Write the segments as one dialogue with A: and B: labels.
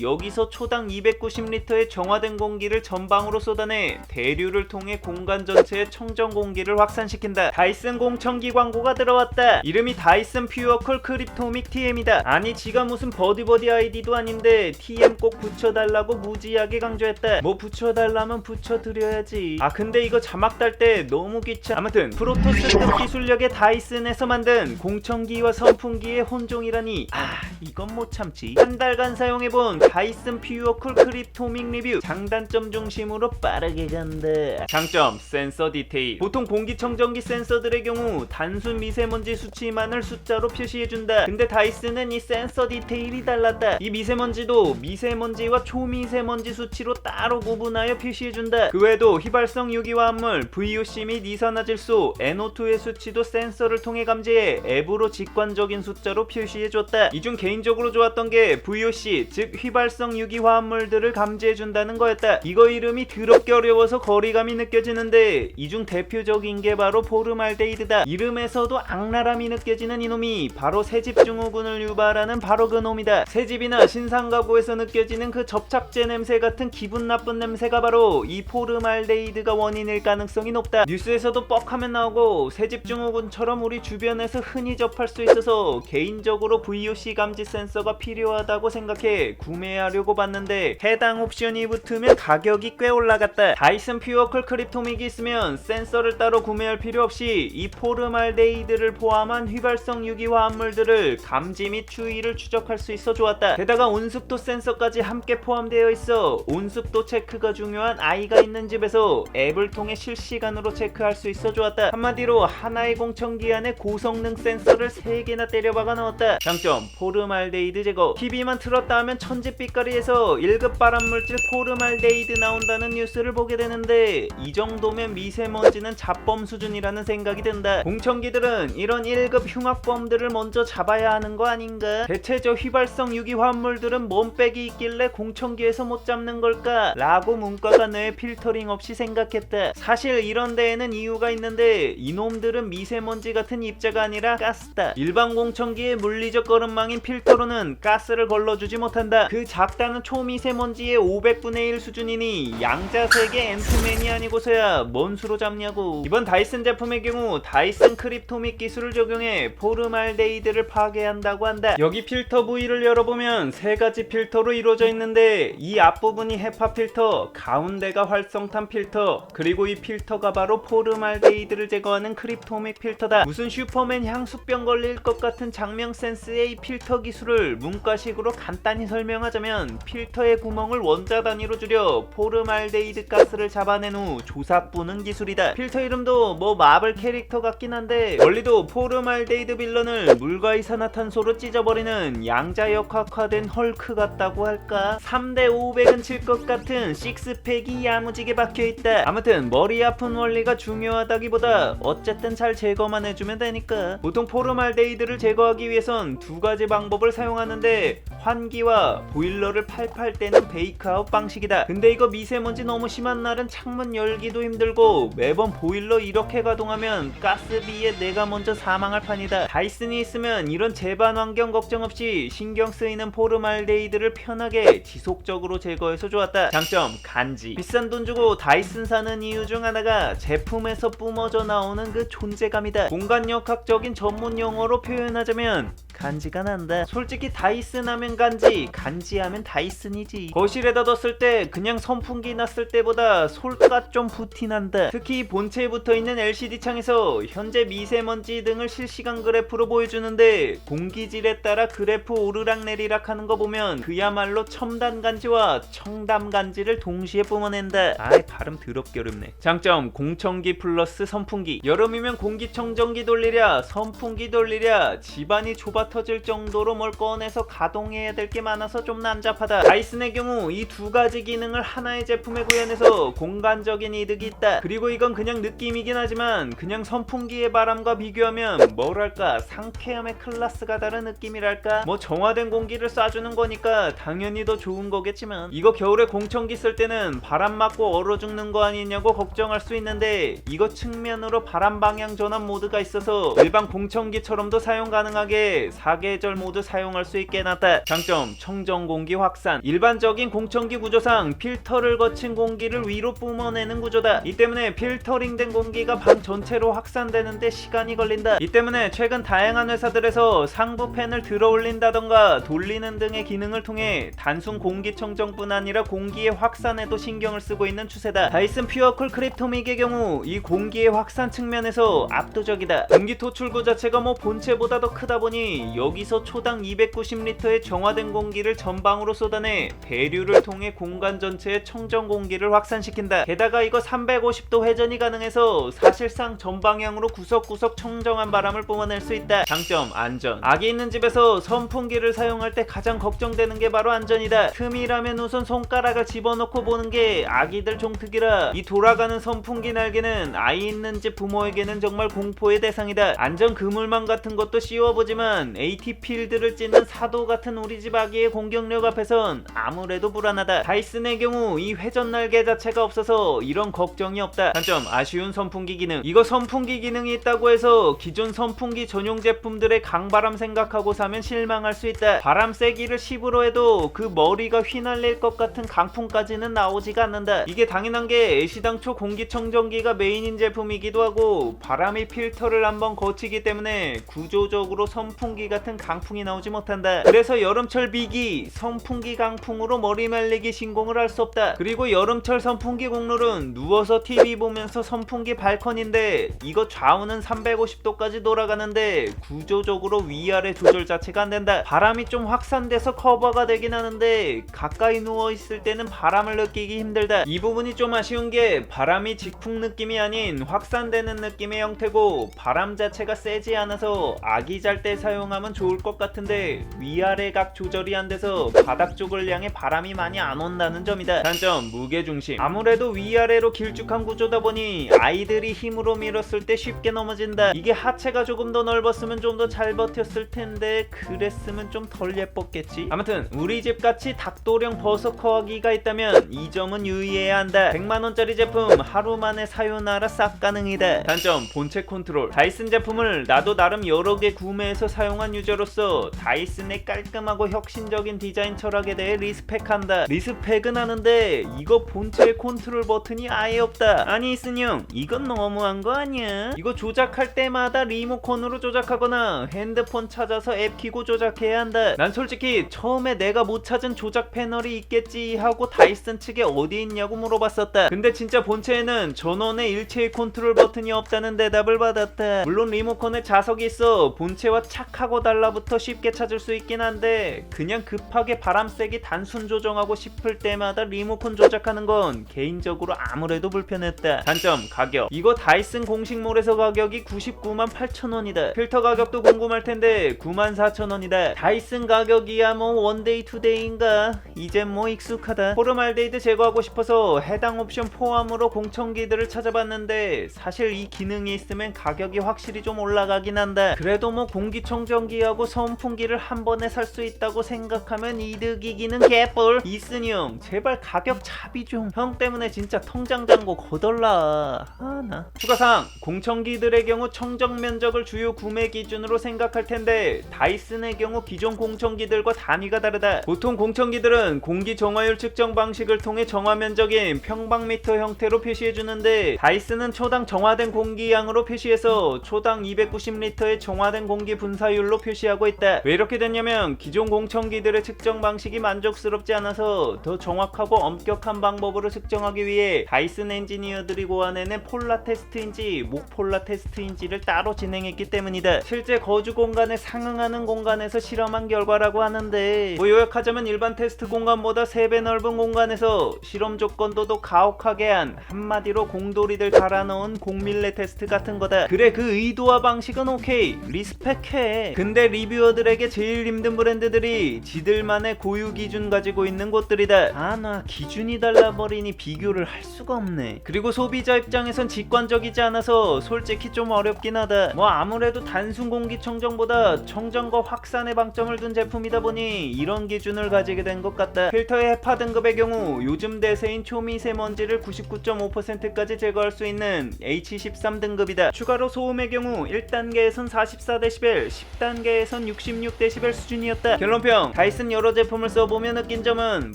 A: 여기서 초당 290리터의 정화된 공기를 전방으로 쏟아내 대류를 통해 공간 전체의 청정 공기를 확산시킨다. 다이슨 공청기 광고가 들어왔다. 이름이 다이슨 퓨어컬 크립토믹 TM이다. 아니 지가 무슨 버디버디 아이디도 아닌데 TM 꼭 붙여달라고 무지하게 강조했다. 뭐 붙여달라면 붙여드려야지. 아 근데 이거 자막 달때 너무 귀찮. 아무튼 프로토스급 기술력의 다이슨에서 만든 공청기와 선풍기의 혼종이라니 아 이건 못 참지. 한 달간 사용해본 다이슨 퓨어 쿨 크립토믹 리뷰 장단점 중심으로 빠르게 간다. 장점 센서 디테일. 보통 공기청정기 센서들의 경우 단순 미세먼지 수치만을 숫자로 표시해준다. 근데 다이슨은 이 센서 디테일이 달랐다. 이 미세먼지도 미세먼지와 초미세먼지 수치로 따로 구분하여 표시해준다. 그 외에도 휘발성 유기화합물 VOC 및 이산화질소 NO2의 수치도 센서를 통해 감지해 앱으로 직관적인 숫자로 표시해줬다. 이 중 개인적으로 좋았던 게 VOC 즉 휘발성 유기화합물들을 감지해준다는 거였다. 이거 이름이 더럽게 어려워서 거리감이 느껴지는데 이 중 대표적인 게 바로 포르말데이드다. 이름에서도 악랄함이 느껴지는 이놈이 바로 새집 증후군을 유발하는 바로 그 놈이다. 새집이나 신상 가구에서 느껴지는 그 접착제 냄새 같은 기분 나쁜 냄새가 바로 이 포르말데이드가 원인일 가능성이 높다. 뉴스에서도 뻑하면 나오고 새집 증후군처럼 우리 주변에서 흔히 접할 수 있어서 개인적으로 VOC 감지 센서가 필요하다고 생각해 구매하려고 봤는데 해당 옵션이 붙으면 가격이 꽤 올라갔다. 다이슨 퓨어클 크립토믹이 있으면 센서를 따로 구매할 필요 없이 이 포르말데이드를 포함한 휘발성 유기화 합물들을 감지 및 추이를 추적할 수 있어 좋았다. 게다가 온습도 센서까지 함께 포함되어 있어 온습도 체크가 중요한 아이가 있는 집에서 앱을 통해 실시간으로 체크할 수 있어 좋았다. 한마디로 하나의 공청기 안에 고성능 센서를 3개나 때려박아 넣었다. 장점 포르말데이드 제거. TV만 틀었다 하면 천지 빛깔이에서 1급 발암물질 포르말데이드 나온다는 뉴스를 보게 되는데 이 정도면 미세먼지는 잡범 수준이라는 생각이 든다. 공청기들은 이런 1급 흉악범들을 먼저 잡아야 하는 거 아닌가? 대체 저 휘발성 유기화합물들은 뭔 빽이 있길래 공청기에서 못 잡는 걸까? 라고 문과가 내 필터링 없이 생각했다. 사실 이런 데에는 이유가 있는데 이놈들은 미세먼지 같은 입자가 아니라 가스다. 일반 공청기의 물리적 거름망인 필터로는 가스를 걸러주지 못한다. 그 작다는 초미세먼지의 500분의 1 수준이니 양자색의 앤트맨이 아니고서야 뭔 수로 잡냐고. 이번 다이슨 제품의 경우 다이슨 크립토믹 기술을 적용해 포르말데이드를 파괴한다고 한다. 여기 필터 부위를 열어보면 세 가지 필터로 이루어져 있는데 이 앞부분이 헤파 필터, 가운데가 활성탄 필터, 그리고 이 필터가 바로 포르말데이드를 제거하는 크립토믹 필터다. 무슨 슈퍼맨 향수병 걸릴 것 같은 장명 센스의 이 필터 기술을 문과식으로 간단히 설명 하자면 필터의 구멍을 원자 단위로 줄여 포르말데이드 가스를 잡아낸 후 조사 뿌는 기술이다. 필터 이름도 뭐 마블 캐릭터 같긴 한데 원리도 포르말데이드 빌런을 물과 이산화탄소로 찢어버리는 양자역학화된 헐크 같다고 할까? 3대 500은 칠 것 같은 식스팩이 야무지게 박혀있다. 아무튼 머리 아픈 원리가 중요하다기보다 어쨌든 잘 제거만 해주면 되니까. 보통 포르말데이드를 제거하기 위해선 두 가지 방법을 사용하는데 환기와 보일러를 팔팔 떼는 베이크아웃 방식이다. 근데 이거 미세먼지 너무 심한 날은 창문 열기도 힘들고 매번 보일러 이렇게 가동하면 가스비에 내가 먼저 사망할 판이다. 다이슨이 있으면 이런 제반 환경 걱정 없이 신경 쓰이는 포르말데이드를 편하게 지속적으로 제거해서 좋았다. 장점 간지. 비싼 돈 주고 다이슨 사는 이유 중 하나가 제품에서 뿜어져 나오는 그 존재감이다. 공간역학적인 전문 용어로 표현하자면 간지가 난다. 솔직히 다이슨 하면 간지, 간지 하면 다이슨이지. 거실에다 뒀을 때 그냥 선풍기 놨을 때보다 솔가 좀 부티 난다. 특히 본체에 붙어 있는 LCD 창에서 현재 미세먼지 등을 실시간 그래프로 보여주는데 공기질에 따라 그래프 오르락 내리락 하는 거 보면 그야말로 첨단 간지와 청담 간지를 동시에 뿜어낸다. 아이 발음 더럽게 어렵네. 장점 공청기 플러스 선풍기. 여름이면 공기청정기 돌리랴 선풍기 돌리랴 집안이 좁아 터질 정도로 뭘 꺼내서 가동해야 될 게 많아서 좀 난잡하다. 다이슨의 경우 이 두 가지 기능을 하나의 제품에 구현해서 공간적인 이득이 있다. 그리고 이건 그냥 느낌이긴 하지만 그냥 선풍기의 바람과 비교하면 뭐랄까 상쾌함의 클래스가 다른 느낌이랄까 뭐 정화된 공기를 쏴주는 거니까 당연히 더 좋은 거겠지만 이거 겨울에 공청기 쓸 때는 바람 맞고 얼어 죽는 거 아니냐고 걱정할 수 있는데 이거 측면으로 바람 방향 전환 모드가 있어서 일반 공청기처럼도 사용 가능하게 사계절 모두 사용할 수 있게 해놨다. 장점 청정 공기 확산. 일반적인 공청기 구조상 필터를 거친 공기를 위로 뿜어내는 구조다. 이 때문에 필터링된 공기가 방 전체로 확산되는데 시간이 걸린다. 이 때문에 최근 다양한 회사들에서 상부 팬을 들어 올린다던가 돌리는 등의 기능을 통해 단순 공기청정뿐 아니라 공기의 확산에도 신경을 쓰고 있는 추세다. 다이슨 퓨어쿨 크립토믹의 경우 이 공기의 확산 측면에서 압도적이다. 공기 토출구 자체가 뭐 본체보다 더 크다 보니 여기서 초당 290리터의 정화된 공기를 전방으로 쏟아내 대류를 통해 공간 전체에 청정 공기를 확산시킨다. 게다가 이거 350도 회전이 가능해서 사실상 전방향으로 구석구석 청정한 바람을 뿜어낼 수 있다. 장점 안전. 아기 있는 집에서 선풍기를 사용할 때 가장 걱정되는 게 바로 안전이다. 틈이라면 우선 손가락을 집어넣고 보는 게 아기들 종특이라 이 돌아가는 선풍기 날개는 아이 있는 집 부모에게는 정말 공포의 대상이다. 안전 그물망 같은 것도 씌워보지만 AT 필드를 찢는 사도 같은 우리 집 아기의 공격력 앞에선 아무래도 불안하다. 다이슨의 경우 이 회전 날개 자체가 없어서 이런 걱정이 없다. 단점 아쉬운 선풍기 기능. 이거 선풍기 기능이 있다고 해서 기존 선풍기 전용 제품들의 강바람 생각하고 사면 실망할 수 있다. 바람 세기를 10으로 해도 그 머리가 휘날릴 것 같은 강풍까지는 나오지가 않는다. 이게 당연한 게 애시당초 공기청정기가 메인인 제품이기도 하고 바람이 필터를 한번 거치기 때문에 구조적으로 선풍기 같은 강풍이 나오지 못한다. 그래서 여름철 비기 선풍기 강풍으로 머리 말리기 신공을 할 수 없다. 그리고 여름철 선풍기 공룰은 누워서 TV 보면서 선풍기 발컨인데 이거 좌우는 350도까지 돌아가는데 구조적으로 위아래 조절 자체가 안 된다. 바람이 좀 확산돼서 커버가 되긴 하는데 가까이 누워 있을 때는 바람을 느끼기 힘들다. 이 부분이 좀 아쉬운 게 바람이 직풍 느낌이 아닌 확산되는 느낌의 형태고 바람 자체가 세지 않아서 아기 잘 때 사용하 면 좋을 것 같은데 위아래 각 조절이 안 돼서 바닥 쪽을 향해 바람이 많이 안 온다는 점이다. 단점 무게 중심. 아무래도 위아래로 길쭉한 구조다 보니 아이들이 힘으로 밀었을 때 쉽게 넘어진다. 이게 하체가 조금 더 넓었으면 좀 더 잘 버텼을 텐데 그랬으면 좀 덜 예뻤겠지. 아무튼 우리 집 같이 닭도령 버서커기가 있다면 이 점은 유의해야 한다. 100만 원짜리 제품 하루 만에 사요나라 싹 가능이다. 단점 본체 컨트롤. 다이슨 제품을 나도 나름 여러 개 구매해서 사용한 유저로서 다이슨의 깔끔하고 혁신적인 디자인 철학에 대해 리스펙한다. 리스펙은 하는데 이거 본체 컨트롤 버튼이 아예 없다. 아니 이슨형 이건 너무한 거 아니야? 이거 조작할 때마다 리모컨으로 조작하거나 핸드폰 찾아서 앱 키고 조작해야 한다. 난 솔직히 처음에 내가 못 찾은 조작 패널이 있겠지 하고 다이슨 측에 어디 있냐고 물어봤었다. 근데 진짜 본체에는 전원의 일체의 컨트롤 버튼이 없다는 대답을 받았다. 물론 리모컨에 자석이 있어 본체와 착하 고 달라부터 쉽게 찾을 수 있긴 한데 그냥 급하게 바람 세기 단순 조정하고 싶을 때마다 리모컨 조작하는 건 개인적으로 아무래도 불편했다. 단점 가격. 이거 다이슨 공식몰에서 가격이 99만 8천 원이다. 필터 가격도 궁금할 텐데 9만 4천 원이다. 다이슨 가격이야 뭐 원데이 투데이인가? 이젠 뭐 익숙하다. 포름알데히드 제거하고 싶어서 해당 옵션 포함으로 공청기들을 찾아봤는데 사실 이 기능이 있으면 가격이 확실히 좀 올라가긴 한다. 그래도 뭐 공기청정 기하고 선풍기를 한 번에 살 수 있다고 생각하면 이득이기는 개뿔. 이순이 형 제발 가격 차비 좀. 형 때문에 진짜 통장 잔고 거덜나. 하나. 추가사항 공청기들의 경우 청정 면적을 주요 구매 기준으로 생각할 텐데 다이슨의 경우 기존 공청기들과 단위가 다르다. 보통 공청기들은 공기 정화율 측정 방식을 통해 정화 면적인 평방미터 형태로 표시해 주는데 다이슨은 초당 정화된 공기양으로 표시해서 초당 290리터의 정화된 공기 분사율 로 표시하고 있다. 왜 이렇게 됐냐면 기존 공청기들의 측정 방식이 만족스럽지 않아서 더 정확하고 엄격한 방법으로 측정하기 위해 다이슨 엔지니어들이 고안해낸 폴라 테스트인지 목폴라 테스트인지를 따로 진행했기 때문이다. 실제 거주 공간에 상응하는 공간에서 실험한 결과라고 하는데 뭐 요약하자면 일반 테스트 공간보다 3배 넓은 공간에서 실험 조건도 더 가혹하게 한 한마디로 공돌이들 달아넣은 공밀레 테스트 같은 거다. 그래 그 의도와 방식은 오케이 리스펙해. 근데 리뷰어들에게 제일 힘든 브랜드들이 지들만의 고유 기준 가지고 있는 곳들이다. 아나 기준이 달라버리니 비교를 할 수가 없네. 그리고 소비자 입장에선 직관적이지 않아서 솔직히 좀 어렵긴 하다. 뭐 아무래도 단순 공기청정보다 청정과 확산에 방점을 둔 제품이다 보니 이런 기준을 가지게 된 것 같다. 필터의 해파 등급의 경우 요즘 대세인 초미세먼지를 99.5%까지 제거할 수 있는 H13 등급이다. 추가로 소음의 경우 1단계에선 44dB, 10단계 에선 66dB 수준이었다. 결론평 다이슨 여러 제품을 써보며 느낀 점은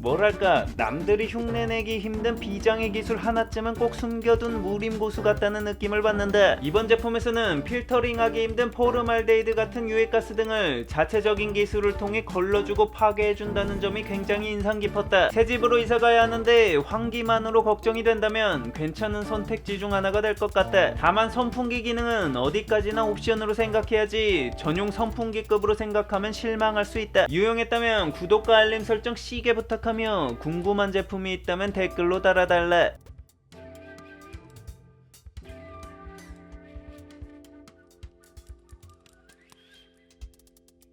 A: 뭐랄까 남들이 흉내내기 힘든 비장의 기술 하나쯤은 꼭 숨겨둔 무림 고수 같다는 느낌을 받는다. 이번 제품에서는 필터링하기 힘든 포름알데히드 같은 유해가스 등을 자체적인 기술을 통해 걸러주고 파괴해준다는 점이 굉장히 인상 깊었다. 새 집으로 이사가야 하는데 환기만으로 걱정이 된다면 괜찮은 선택지 중 하나가 될 것 같다. 다만 선풍기 기능은 어디까지나 옵션으로 생각해야지 전용 선풍기급으로 생각하면 실망할 수 있다. 유용했다면 구독과 알림 설정 시게 부탁하며 궁금한 제품이 있다면 댓글로 달아달라.